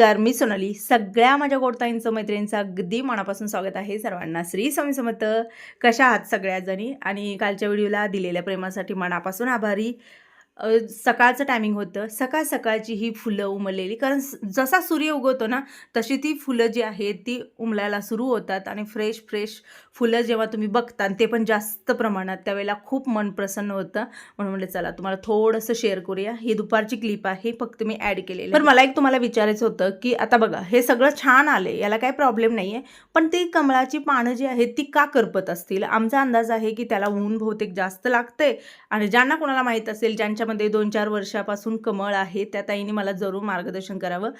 नमस्कार मी सोनाली. सगळ्या माझ्या गोडताईंचं मैत्रिणींचं अगदी मनापासून स्वागत आहे सर्वांना. श्री स्वामी समर्थ. कशा आहात सगळ्याजणी? आणि कालच्या व्हिडिओला दिलेल्या प्रेमासाठी मनापासून आभारी. सकाळचं टायमिंग होतं. सकाळ सकाळची ही फुलं उमललेली कारण जसा सूर्य उगवतो ना तशी ती फुलं जी आहेत ती उमलायला सुरू होतात आणि फ्रेश फ्रेश फुलं जेव्हा तुम्ही बघता आणि ते पण जास्त प्रमाणात त्यावेळेला खूप मन प्रसन्न होतं. म्हणून म्हटलं चला तुम्हाला थोडंसं शेअर करूया. ही दुपारची क्लिप आहे फक्त मी ॲड केलेली. पण मला एक तुम्हाला विचारायचं होतं की आता बघा हे सगळं छान आले याला काही प्रॉब्लेम नाही आहे पण ती कमळाची पानं जी आहेत ती का करपत असतील? आमचा अंदाज आहे की त्याला ऊन बहुतेक जास्त लागते आणि ज्यांना कोणाला माहीत असेल ज्यांच्या ज्यांच्यामध्ये दोन चार वर्षापासून कमळ आहे. त्या ताईने मला जरूर मार्गदर्शन करावं.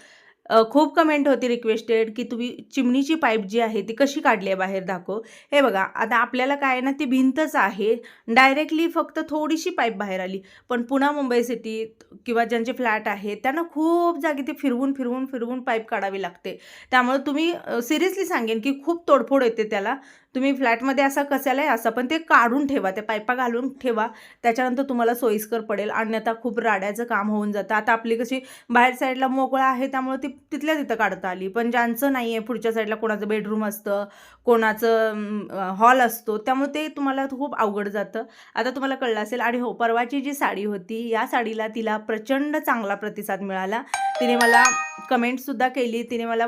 खूप कमेंट होती रिक्वेस्टेड की तुम्ही चिमणीची पाईप जी आहे ती कशी काढली आहे बाहेर दाखव. हे बघा आता आपल्याला काय आहे ना ती भिंतच आहे. डायरेक्टली फक्त थोडीशी पाईप बाहेर आली. पण पुन्हा मुंबई सिटीत किंवा ज्यांचे फ्लॅट आहेत त्यांना खूप जागी ती फिरवून फिरवून फिरवून पाईप काढावी लागते. त्यामुळे तुम्ही सिरियसली सांगेन की खूप तोडफोड येते त्याला. तुम्ही फ्लॅटमध्ये असा कशाला आहे असा पण ते काढून ठेवा त्या पायपा घालून ठेवा. त्याच्यानंतर तुम्हाला सोयीस्कर पडेल. आणि आता खूप राड्याचं काम होऊन जातं. आता आपली कशी बाहेर साईडला मोकळा आहे त्यामुळे ती तिथल्या तिथं काढता आली. पण ज्यांचं नाही आहे पुढच्या साईडला कोणाचं बेडरूम असतं कोणाचं हॉल असतो त्यामुळे ते तुम्हाला खूप अवघड जातं. आता तुम्हाला कळलं असेल आणि हो परवाची जी साडी होती या साडीला तिला प्रचंड चांगला प्रतिसाद मिळाला. तिने मला कमेंटसुद्धा केली. तिने मला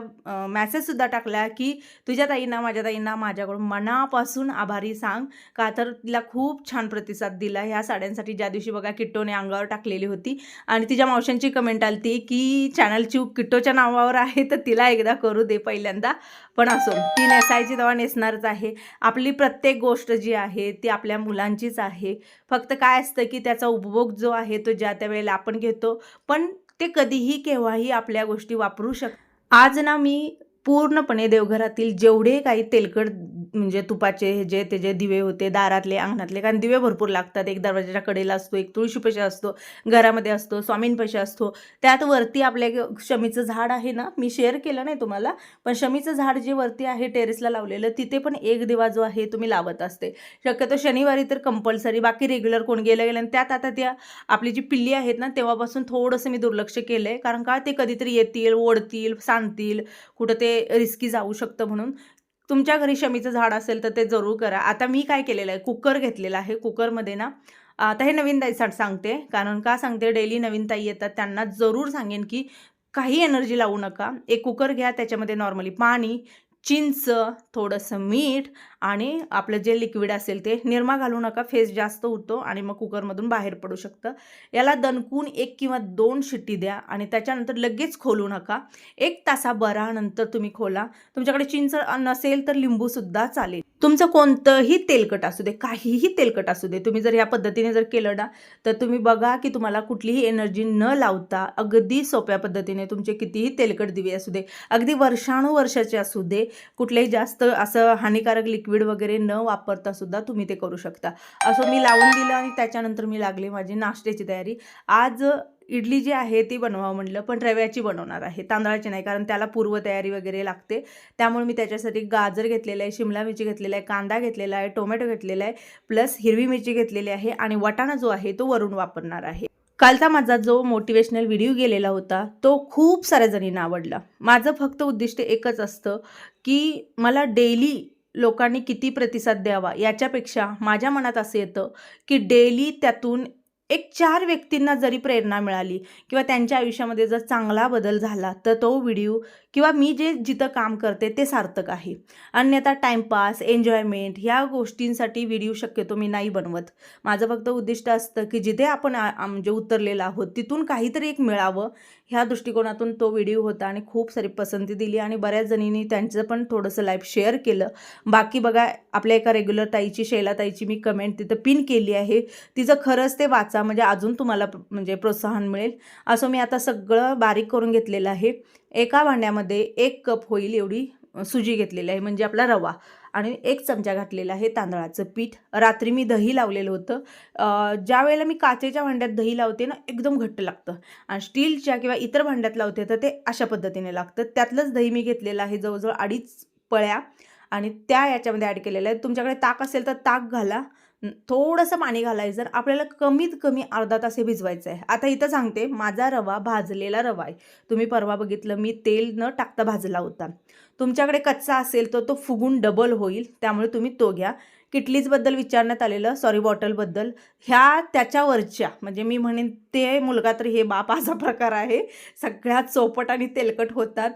मॅसेजसुद्धा टाकला की तुझ्या ताईंना माझ्या ताईंना माझ्याकडून मनापासून आभारी सांग. का तर तिला खूप छान प्रतिसाद दिला. ह्या साड्यांसाठी ज्या दिवशी बघा किट्टोने अंगावर टाकलेली होती आणि तिच्या मावशांची कमेंट आली ती की चॅनलची किट्टोच्या नावावर आहे तर तिला एकदा करू दे पहिल्यांदा. पण असो ती नेसायची तेव्हा नेसणारच आहे. आपली प्रत्येक गोष्ट जी आहे ती आपल्या मुलांचीच आहे. फक्त काय असतं की त्याचा उपभोग जो आहे तो ज्या त्या वेळेला आपण घेतो पण ते कधीही केव्हाही आपल्या गोष्टी वापरू शक आज ना मी पूर्णपणे देवघरातील जेवढे काही तेलकट म्हणजे तुपाचे हे जे ते जे दिवे होते दारातले अंगणातले कारण दिवे भरपूर लागतात. एक दरवाजाच्या कडेला असतो एक तुळशीपाशी असतो घरामध्ये असतो स्वामींपाशी असतो. त्यात वरती आपल्या शमीचं झाड आहे ना मी शेअर केलं नाही तुम्हाला पण शमीचं झाड जे वरती आहे टेरेसला लावलेलं तिथे पण एक दिवा जो आहे तुम्ही लावत असते. शक्यतो शनिवारी तर कंपल्सरी बाकी रेग्युलर कोण गेलं गेलं आणि त्यात आता त्या आपली जी पिल्ली आहेत ना तेव्हापासून थोडंसं मी दुर्लक्ष केलं आहे कारण का ते कधीतरी येतील ओढतील सांगतील कुठं ते रिस्की जाऊ शकतं म्हणून. तुमच्या घरी शमीचं झाड असेल तर ते जरूर करा. आता मी काय केलेलं आहे? कुकर घेतलेलं आहे. कुकरमध्ये ना आता हे नवीन ताईसाठी सांगते. कारण का सांगते? डेली नवीन ताई येतात. त्यांना जरूर सांगेन की काही एनर्जी लावू नका. एक कुकर घ्या त्याच्यामध्ये नॉर्मली पाणी चिंच थोडंसं मीठ आणि आपलं जे लिक्विड असेल ते निरमा घालू नका फेस जास्त होतो आणि मग कुकरमधून बाहेर पडू शकतं. याला दणकून एक किंवा दोन शिट्टी द्या आणि त्याच्यानंतर लगेच खोलू नका. एक तासाभरानंतर तुम्ही खोला. तुमच्याकडे चिंच नसेल तर लिंबूसुद्धा चालेल. तुमचं कोणतंही तेलकट असू दे काहीही तेलकट असू दे तुम्ही जर ह्या पद्धतीने जर केलं ना तर तुम्ही बघा की तुम्हाला कुठलीही एनर्जी न लावता अगदी सोप्या पद्धतीने तुमचे कितीही तेलकट दिवे असू दे अगदी वर्षानुवर्षाचे असू दे कुठलेही जास्त असं हानिकारक लिक्विड वगैरे न वापरता सुद्धा तुम्ही ते करू शकता. असं मी लावून दिलं आणि त्याच्यानंतर मी लागली माझी नाश्त्याची तयारी. आज इडली जी आहे ती बनवावं म्हटलं पण रव्याची बनवणार आहे. तांदळाची नाही कारण त्याला पूर्वतयारी वगैरे लागते. त्यामुळे मी त्याच्यासाठी गाजर घेतलेलं आहे शिमला मिरची घेतलेला आहे कांदा घेतलेला आहे टोमॅटो घेतलेला आहे प्लस हिरवी मिरची घेतलेली आहे आणि वाटाणा जो आहे तो वरून वापरणार आहे. कालचा माझा जो मोटिवेशनल व्हिडिओ गेलेला होता तो खूप साऱ्या जणींना आवडला. माझं फक्त उद्दिष्ट एकच असतं की मला डेली लोकांनी किती प्रतिसाद द्यावा याच्यापेक्षा माझ्या मनात असं येतं की डेली त्यातून एक चार व्यक्तींना जरी प्रेरणा मिळाली किंवा त्यांच्या आयुष्यामध्ये जर चांगला बदल झाला तर तो व्हिडिओ किंवा मी जे जिथं काम करते ते सार्थक आहे. अन्यथा टाईमपास एन्जॉयमेंट ह्या गोष्टींसाठी व्हिडिओ शक्यतो मी नाही बनवत. माझं फक्त उद्दिष्ट असतं की जिथे आपण म्हणजे उतरलेलं आहोत तिथून काहीतरी एक मिळावं. ह्या दृष्टिकोनातून तो व्हिडिओ होता आणि खूप सारी पसंती दिली आणि बऱ्याच जणींनी त्यांचं पण थोडंसं लाईफ शेअर केलं. बाकी बघा आपल्या एका रेग्युलर ताईची शैला ताईची मी कमेंट तिथं पिन केली आहे. तिचं खरंच ते वाचा म्हणजे अजून तुम्हाला म्हणजे प्रोत्साहन मिळेल. असं मी आता सगळं बारीक करून घेतलेलं आहे. एका भांड्यामध्ये एक कप होईल एवढी सुजी घेतलेली आहे म्हणजे आपला रवा. आणि एक चमचा घातलेला आहे तांदळाचं पीठ. रात्री मी दही लावलेलं होतं. ज्या वेळेला मी काचेच्या भांड्यात दही लावते ना एकदम घट्ट लागतं. आणि स्टीलच्या किंवा इतर भांड्यात लावते तर ते अशा पद्धतीने लागतं. त्यातलंच दही मी घेतलेलं आहे जवळजवळ अडीच पळ्या. आणि त्या याच्यामध्ये ॲड केलेल्या आहेत. तुमच्याकडे ताक असेल तर ताक घाला. थोडंसं पाणी घालायचं. आपल्याला कमीत कमी अर्धा तास हे भिजवायचं आहे. आता इथं सांगते माझा रवा भाजलेला रवा आहे. तुम्ही परवा बघितलं मी तेल न टाकता भाजला होता. तुमच्याकडे कच्चा असेल तर तो फुगून डबल होईल. त्यामुळे तुम्ही तो घ्या. किटलीजबद्दल विचारण्यात आलेलं सॉरी बॉटलबद्दल ह्या त्याच्यावरच्या म्हणजे मी म्हणेन ते मुलगा तर हे बाप असा प्रकार आहे. सगळ्यात चौपट आणि तेलकट होतात.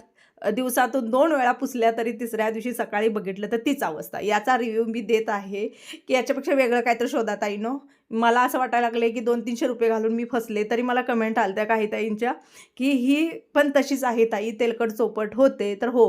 दिवसातून दोन वेळा पुसल्या तरी तिसऱ्या दिवशी सकाळी बघितलं तर तीच अवस्था. याचा रिव्ह्यू मी देत आहे की याच्यापेक्षा वेगळं काहीतरी शोधा ताईनो. मला असं वाटायला लागलं की दोन तीनशे रुपये घालून मी फसले तरी मला कमेंट आल्या काही ताईंच्या की ही पण तशीच आहे ताई. तेलकट चोपट होते तर हो.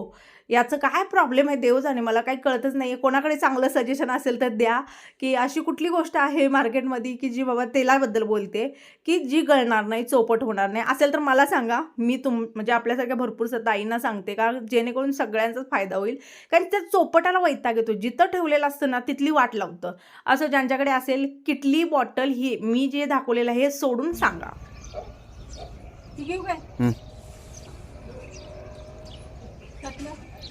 याचं काय प्रॉब्लेम आहे देव जाणे मला काही कळतच नाही आहे कोणाकडे चांगलं सजेशन असेल तर द्या. की अशी कुठली गोष्ट आहे मार्केटमध्ये की जी बाबा तेलाबद्दल बोलते की जी गळणार नाही चौपट होणार नाही? असेल तर मला सांगा. मी तुम म्हणजे आपल्यासारख्या भरपूर स- ताईंना सांगते. का जेणेकरून सगळ्यांचाच फायदा होईल? कारण त्या चौपटाला वैताग येतो. जिथं ठेवलेलं असतं ना तिथली वाट लावतं. असं ज्यांच्याकडे असेल किटली बॉटल ही मी जे दाखवलेलं आहे हे सोडून सांगा. ती घेऊ काय?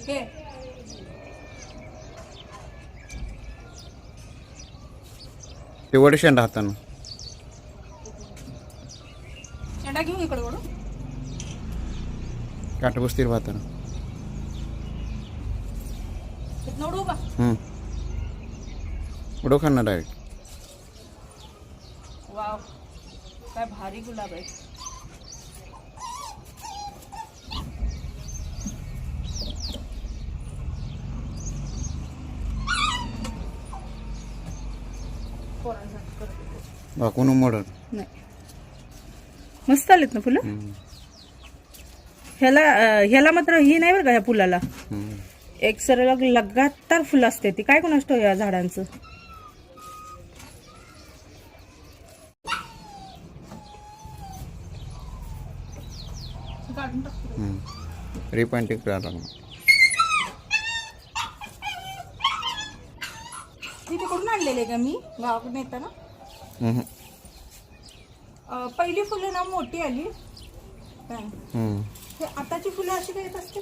हे ते वडशेंड हातानं. शेंडा घेऊ इकडे ओढू काठ बसतील भातानं. इथनं ओढू का? हं. उडव खाणार डायरेक्ट वाव. काय भारी गुलाब आहे. वाकून मोडल नाही. मस्त आलेत ना फुलं? ह्याला ह्याला मात्र ही नाही बरं का ह्या फुलाला? एक सरळ लगातार फुलं असते ती. काय कोण असतो या झाडांचं? करायला लागणार. तिथे कुठून आणलेले का मी? गावाकडून येताना? अं, पहिली फुलं ना मोठी आली काय. हे आताची फुलं अशी काय येत असते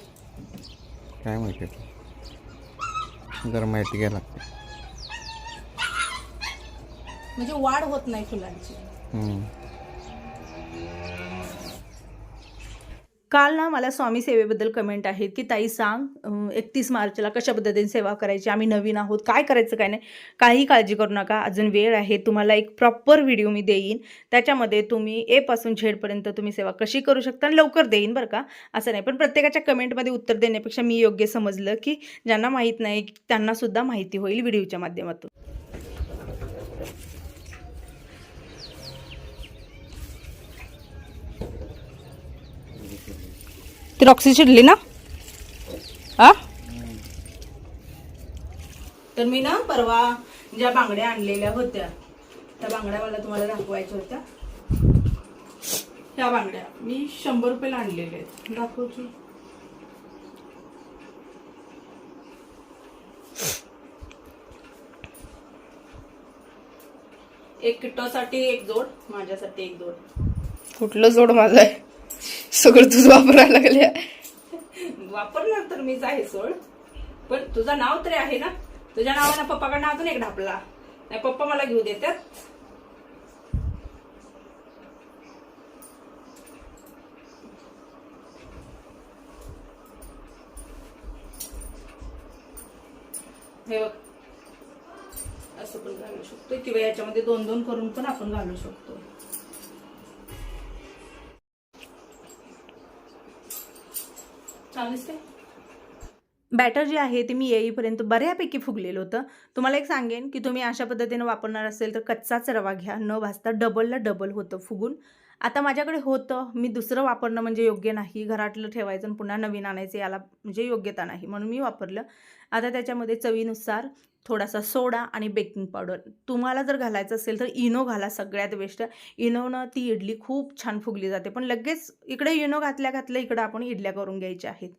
काय माहिती आता. जरा माहिती घ्यायला लागते म्हणजे वाढ होत नाही फुलांची. काल ना मला स्वामी सेवेबद्दल कमेंट आहेत की ताई सांग एकतीस मार्चला कशा पद्धतीने सेवा करायची? आम्ही नवीन आहोत. काय करायचं काय नाही? काही काळजी करू नका. अजून वेळ आहे. तुम्हाला एक प्रॉपर व्हिडिओ मी देईन. त्याच्यामध्ये तुम्ही ए पासून झेडपर्यंत तुम्ही सेवा कशी करू शकता आणि लवकर देईन बरं का? असं नाही. पण प्रत्येकाच्या कमेंटमध्ये उत्तर देण्यापेक्षा मी योग्य समजलं की ज्यांना माहीत नाही त्यांनासुद्धा माहिती होईल व्हिडिओच्या माध्यमातून. रॉक्सी चिडली ना आ तर मी ना परवा ज्या बांगड्या आणलेल्या होत्या त्या बांगड्या मला तुम्हाला दाखवायच्या होत्या. ह्या बांगड्या मी शंभर रुपयाला आणलेल्या आहेत. दाखवची एक किट्टोसाठी एक जोड माझ्यासाठी एक जोड. कुठलं जोड माझं आहे? सगळं तुझं वापरायला लागले वापरणार तर मीच आहे सोड. पण तुझं नाव तरी आहे ना? तुझ्या नावानं पप्पाकडनं अजून एक ढापला. नाही पप्पा मला घेऊ देतात. हे बघ. असं पण घालू शकतो किंवा याच्यामध्ये दोन दोन करून पण आपण घालू शकतो. छान दिसते बॅटर जे आहे ते मी येईपर्यंत बऱ्यापैकी फुगलेलं होतं. तुम्हाला एक सांगेन की तुम्ही अशा पद्धतीनं वापरणार असेल तर कच्चाच रवा घ्या. न भाजता डबलला डबल होतं फुगून. आता माझ्याकडे होतं. मी दुसरं वापरणं म्हणजे योग्य नाही. घरातलं ठेवायचं आणि पुन्हा नवीन आणायचं याला म्हणजे योग्यता नाही म्हणून मी वापरलं. आता त्याच्यामध्ये चवीनुसार थोडासा सोडा आणि बेकिंग पावडर. तुम्हाला जर घालायचं असेल तर इनो घाला सगळ्यात बेस्ट. इनोनं ती इडली खूप छान फुगली जाते. पण लगेच इकडे इनो घातल्या घातल्या इकडं आपण इडल्या करून घ्यायच्या आहेत.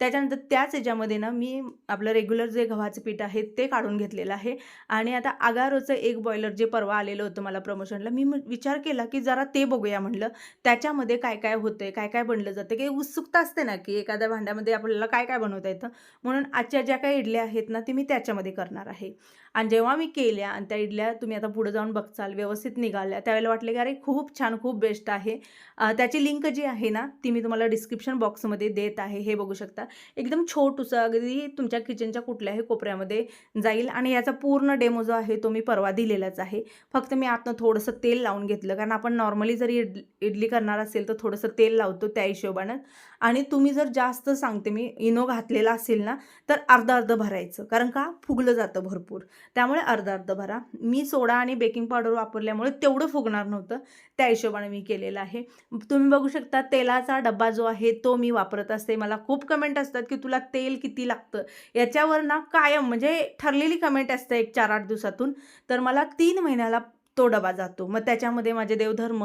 त्याच्यानंतर त्याच याच्यामध्ये ना मी आपलं रेग्युलर जे गव्हाचं पीठ आहे ते काढून घेतलेलं आहे. आणि आता आगारोचं एक बॉयलर जे परवा आलेलं होतं मला प्रमोशनला मी विचार केला की जरा ते बघूया म्हणलं. त्याच्यामध्ये काय काय होतंय काय काय बनलं जातं काही उत्सुकता असते ना की एखाद्या भांड्यामध्ये आपल्याला काय काय बनवता येतं? म्हणून आजच्या ज्या काही इडल्या आहेत ना ते मी त्याच्यामध्ये करणार आहे. आणि जेव्हा मी केल्या आणि त्या इडल्या तुम्ही आता पुढे जाऊन बघचाल व्यवस्थित निघाल्या त्यावेळेला वाटले की अरे खूप छान खूप बेस्ट आहे. त्याची लिंक जी आहे ना ती मी तुम्हाला डिस्क्रिप्शन बॉक्समध्ये देत आहे हे बघू शकता. एकदम छोटूसं अगदी तुमच्या किचनच्या कुठल्याही कोपऱ्यामध्ये जाईल आणि याचा पूर्ण डेमो जो आहे तो मी परवा दिलेलाच आहे. फक्त मी आतनं थोडंसं तेल लावून घेतलं. कारण आपण नॉर्मली जरी इड इडली करणार असेल तर थोडंसं तेल लावतो त्या हिशोबानं. आणि तुम्ही जर जास्त सांगते मी इनो घातलेला असेल ना तर अर्ध अर्ध भरायचं. कारण का? फुगलं जातं भरपूर. त्यामुळे अर्ध अर्ध भरा. मी सोडा आणि बेकिंग पावडर वापरल्यामुळे तेवढं फुगणार नव्हतं. त्या हिशोबाने मी केलेलं आहे. तुम्ही बघू शकता तेलाचा डब्बा जो आहे तो मी वापरत असते. मला खूप कमेंट असतात की तुला तेल किती लागतं? याच्यावर ना कायम म्हणजे ठरलेली कमेंट असते एक चार आठ दिवसातून. तर मला तीन महिन्याला तो डबा जातो. मग त्याच्यामध्ये माझे देवधर्म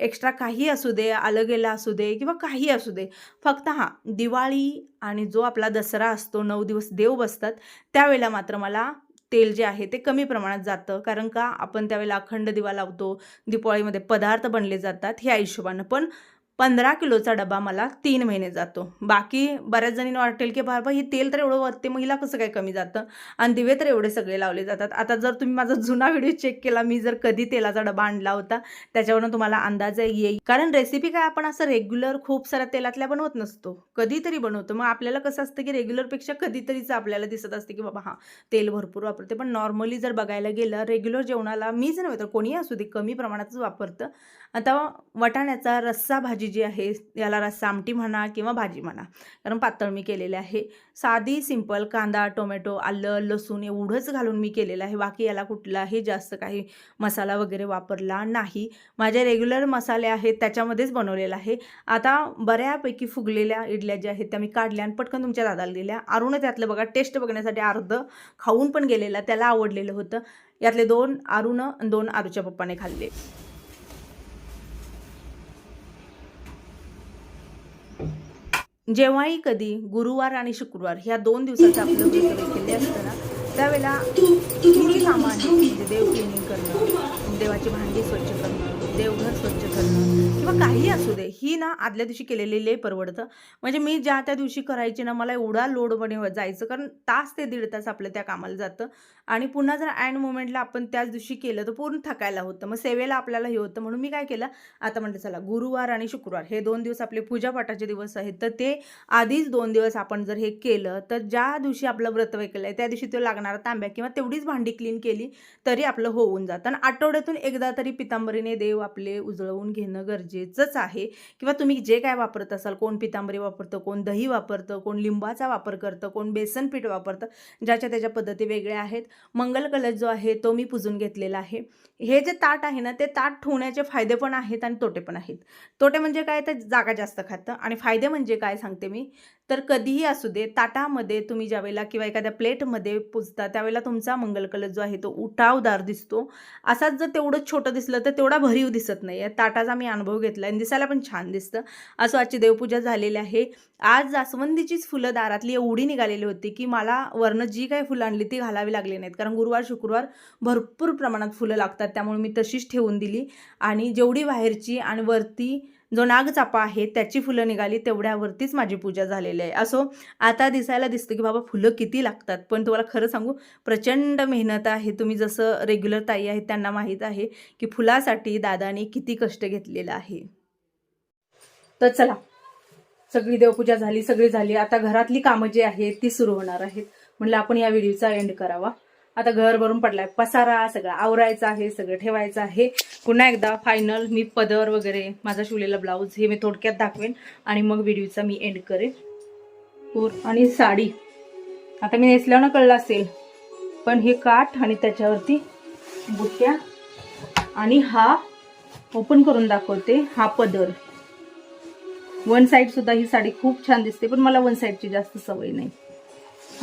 एक्स्ट्रा काही असू दे आलं गेलं असू दे किंवा काही असू दे. फक्त हां दिवाळी आणि जो आपला दसरा असतो नऊ दिवस देव बसतात त्यावेळेला मात्र मला तेल जे आहे ते कमी प्रमाणात जातं. कारण का आपण त्यावेळेला अखंड दिवा लावतो दिवाळीमध्ये पदार्थ बनले जातात ह्या हिशोबानं. पण पंधरा किलोचा डबा मला तीन महिने जातो. बाकी बऱ्याच जणींना वाटेल की बाबा ही तेल तर एवढं वरते महिला कसं काय कमी जातं? आणि दिवे तर एवढे सगळे लावले जातात. आता जर तुम्ही माझा जुना व्हिडिओ चेक केला मी जर कधी तेलाचा डबा आणला होता त्याच्यावरून तुम्हाला अंदाज येईल. कारण रेसिपी काय आपण असं रेग्युलर खूप साऱ्या तेलातल्या बनवत नसतो. कधीतरी बनवतो. मग आपल्याला कसं असतं की रेग्युलरपेक्षा कधीतरीच आपल्याला दिसत असते की बाबा हां तेल भरपूर वापरते. पण नॉर्मली जर बघायला गेलं रेग्युलर जेवणाला मीच नव्हे तर कोणीही असू दे कमी प्रमाणातच वापरतं. आता वटाण्याचा रस्सा भाजी जी आहे याला रस्सा आमटी म्हणा किंवा भाजी म्हणा. कारण पातळ मी केलेले आहे. साधी सिंपल कांदा टोमॅटो आलं लसूण एवढंच घालून मी केलेलं आहे. बाकी याला कुठलाही जास्त काही मसाला वगैरे वापरला नाही. माझे रेग्युलर मसाले आहेत त्याच्यामध्येच बनवलेलं आहे. आता बऱ्यापैकी फुगलेल्या इडल्या ज्या आहेत त्या मी काढल्या आणि पटकन तुमच्या दादाला दिल्या. अरुण त्यातलं बघा टेस्ट बघण्यासाठी अर्ध खाऊन पण गेलेला त्याला आवडलेलं होतं. यातले दोन अरुण दोन आरूच्या पप्पाने खाल्ले. जेव्हाही कधी गुरुवार आणि शुक्रवार ह्या दोन दिवसाचं आपलं व्रत असतं ना त्यावेळेला किती कामं आहेत म्हणजे देव क्लिनिंग करणं देवाची भांडी स्वच्छ करणं देवघर स्वच्छ करणं किंवा काही असू दे ही ना आदल्या दिवशी केलेली लय परवडतं. म्हणजे मी ज्या त्या दिवशी करायची ना मला एवढा लोड जायचं कारण तास ते दीड तास आपलं त्या कामाला जातं. आणि पुन्हा जर अँड मोमेंटला आपण त्याच दिवशी केलं तर पूर्ण थकायला होतं. मग सेवेला आपल्याला हे होतं. म्हणून मी काय केलं आता म्हणते चला गुरुवार आणि शुक्रवार हे दोन दिवस आपले पूजापाठाचे दिवस आहेत. तर ते आधीच दोन दिवस आपण जर हे केलं तर ज्या दिवशी आपलं व्रत वैकलं आहे त्या दिवशी तो लागणारा तांब्या किंवा तेवढीच भांडी क्लीन केली तरी आपलं होऊन जातं. आणि आठवड्यातून एकदा तरी पितांबरीने देव आपले उजळवून घेणं गरजेचंच आहे. किंवा तुम्ही जे काय वापरत असाल कोण पितांबरी वापरतं कोण दही वापरतं कोण लिंबाचा वापर करतं कोण बेसन पीठ वापरतं ज्याच्या त्याच्या पद्धती वेगळ्या आहेत. मंगल कलश जो आहे तो मी पुजून घेतलेला आहे. हे जे ताट आहे ना ते ताट ठेवण्याचे फायदे पण आहेत आणि तोटे पण आहेत. तोटे म्हणजे काय? तर जागा जास्त खातं. आणि फायदे म्हणजे काय? सांगते मी. तर कधीही असू दे ताटामध्ये तुम्ही ज्यावेळेला किंवा एखाद्या प्लेटमध्ये पुजता त्यावेळेला तुमचा मंगलकलश जो आहे तो उठावदार दिसतो. असाच जर तेवढंच छोटं दिसलं तर तेवढा भरीव दिसत नाही. आहे ताटाचा मी अनुभव घेतला आणि दिसायला पण छान दिसतं. असं आजची देवपूजा झालेली आहे. आज जास्वंदीचीच फुलं दारातली एवढी निघालेली होती की मला वरनं जी काही फुलं आणली ती घालावी लागली नाहीत. कारण गुरुवार शुक्रवार भरपूर प्रमाणात फुलं लागतात. त्यामुळे मी तशीच ठेवून दिली. आणि जेवढी बाहेरची आणि वरती जो नागचापा आहे त्याची फुलं निघाली तेवढ्यावरतीच माझी पूजा झालेली आहे. असो आता दिसायला दिसतं की बाबा फुलं किती लागतात. पण तुम्हाला खरं सांगू प्रचंड मेहनत आहे. तुम्ही जसं रेग्युलर ताई आहेत त्यांना माहीत आहे की फुलासाठी दादाने किती कष्ट घेतलेलं आहे. तर चला सगळी देवपूजा झाली सगळी झाली. आता घरातली कामं जी आहेत ती सुरू होणार आहेत. म्हणलं आपण या व्हिडिओचा एंड करावा. आता घर भरून पडलाय. पसारा सगळं आवरायचं आहे सगळं ठेवायचं आहे. पुन्हा एकदा फायनल मी पदर वगैरे माझा शिवलेला ब्लाऊज हे मी थोडक्यात दाखवेन आणि मग व्हिडिओचा मी एंड करेन. पूर आणि साडी. आता मी नेसल्यानं कळलं असेल पण हे काठ आणि त्याच्यावरती बुट्या आणि हा ओपन करून दाखवते हा पदर. वन साईड सुद्धा ही साडी खूप छान दिसते पण मला वन साईडची जास्त सवय नाही.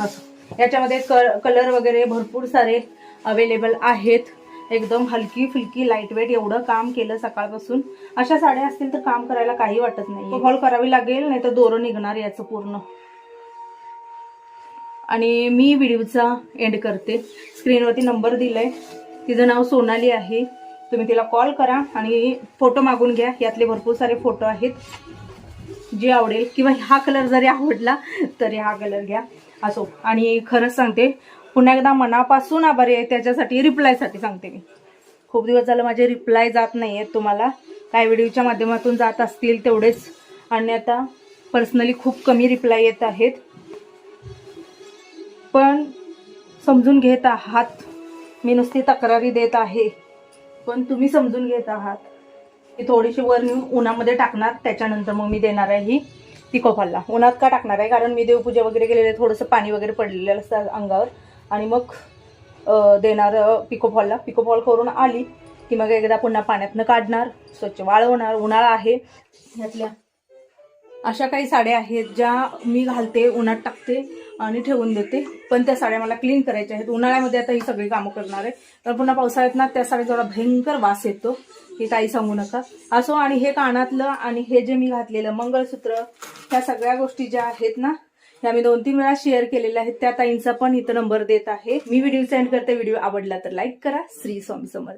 असं. याच्यामध्ये कलर वगैरे भरपूर सारे अवेलेबल आहेत. एकदम हलकी फुलकी लाइट वेट एवढं काम केलं सकाळपासून. अशा साड्या असतील तर काम करायला काही वाटत नाही हॉल करावी लागेल नाही तर दोरं निघणार याचं पूर्ण. आणि मी व्हिडिओचा एंड करते. स्क्रीनवरती नंबर दिलाय. तिचं नाव सोनाली आहे. तुम्ही तिला कॉल करा आणि फोटो मागून घ्या. यातले भरपूर सारे फोटो आहेत. जे आवडेल. किंवा हा कलर जरी आवडला तरी हा कलर घ्या. असो. आणि खरंच सांगते पुन्हा एकदा मनापासून आभारी आहे त्याच्यासाठी रिप्लायसाठी सांगते मी. खूप दिवस झालं माझे रिप्लाय जात नाही आहेत तुम्हाला. काय व्हिडिओच्या माध्यमातून जात असतील तेवढेच. आणि आता पर्सनली खूप कमी रिप्लाय येत आहेत. पण समजून घेत आहात. मी नुसती तक्रारी देत आहे. पण तुम्ही समजून घेत आहात. मी थोडीशी वर नेऊन उन्हामध्ये टाकणार त्याच्यानंतर मग मी देणार आहे ही. पिकोफॉलला उन्हात का टाकणार आहे? कारण मी देवपूजा वगैरे गेलेले थोडंसं पाणी वगैरे पडलेलं असतं अंगावर. आणि मग देणार पिको फॉलला पिकोफॉलला. पिकोफॉल करून आली की मग एकदा पुन्हा पाण्यातनं काढणार. स्वच्छ वाळवणार उन्हाळा आहे. यातल्या अशा काही साड्या आहेत ज्या मी घालते उन्हात टाकते आणि ठेवून देते. पण त्या साड्या मला क्लीन करायच्या आहेत. उन्हाळ्यामध्ये आता ही सगळी कामं करणार आहे. तर पुन्हा पावसाळ्यात ना त्या साड्या जरा भयंकर वास येतो. की ताई सांगू नका. असो आणि हे कानातलं आणि हे जे मी घातलेलं मंगळसूत्र ह्या सगळ्या गोष्टी ज्या आहेत ना ह्या मी दोन तीन वेळा शेअर केलेल्या आहेत. त्या ताईंचा पण इथं नंबर देत आहे. मी व्हिडिओ सेंड करते. व्हिडिओ आवडला तर लाईक करा. श्री स्वामी समर्थ.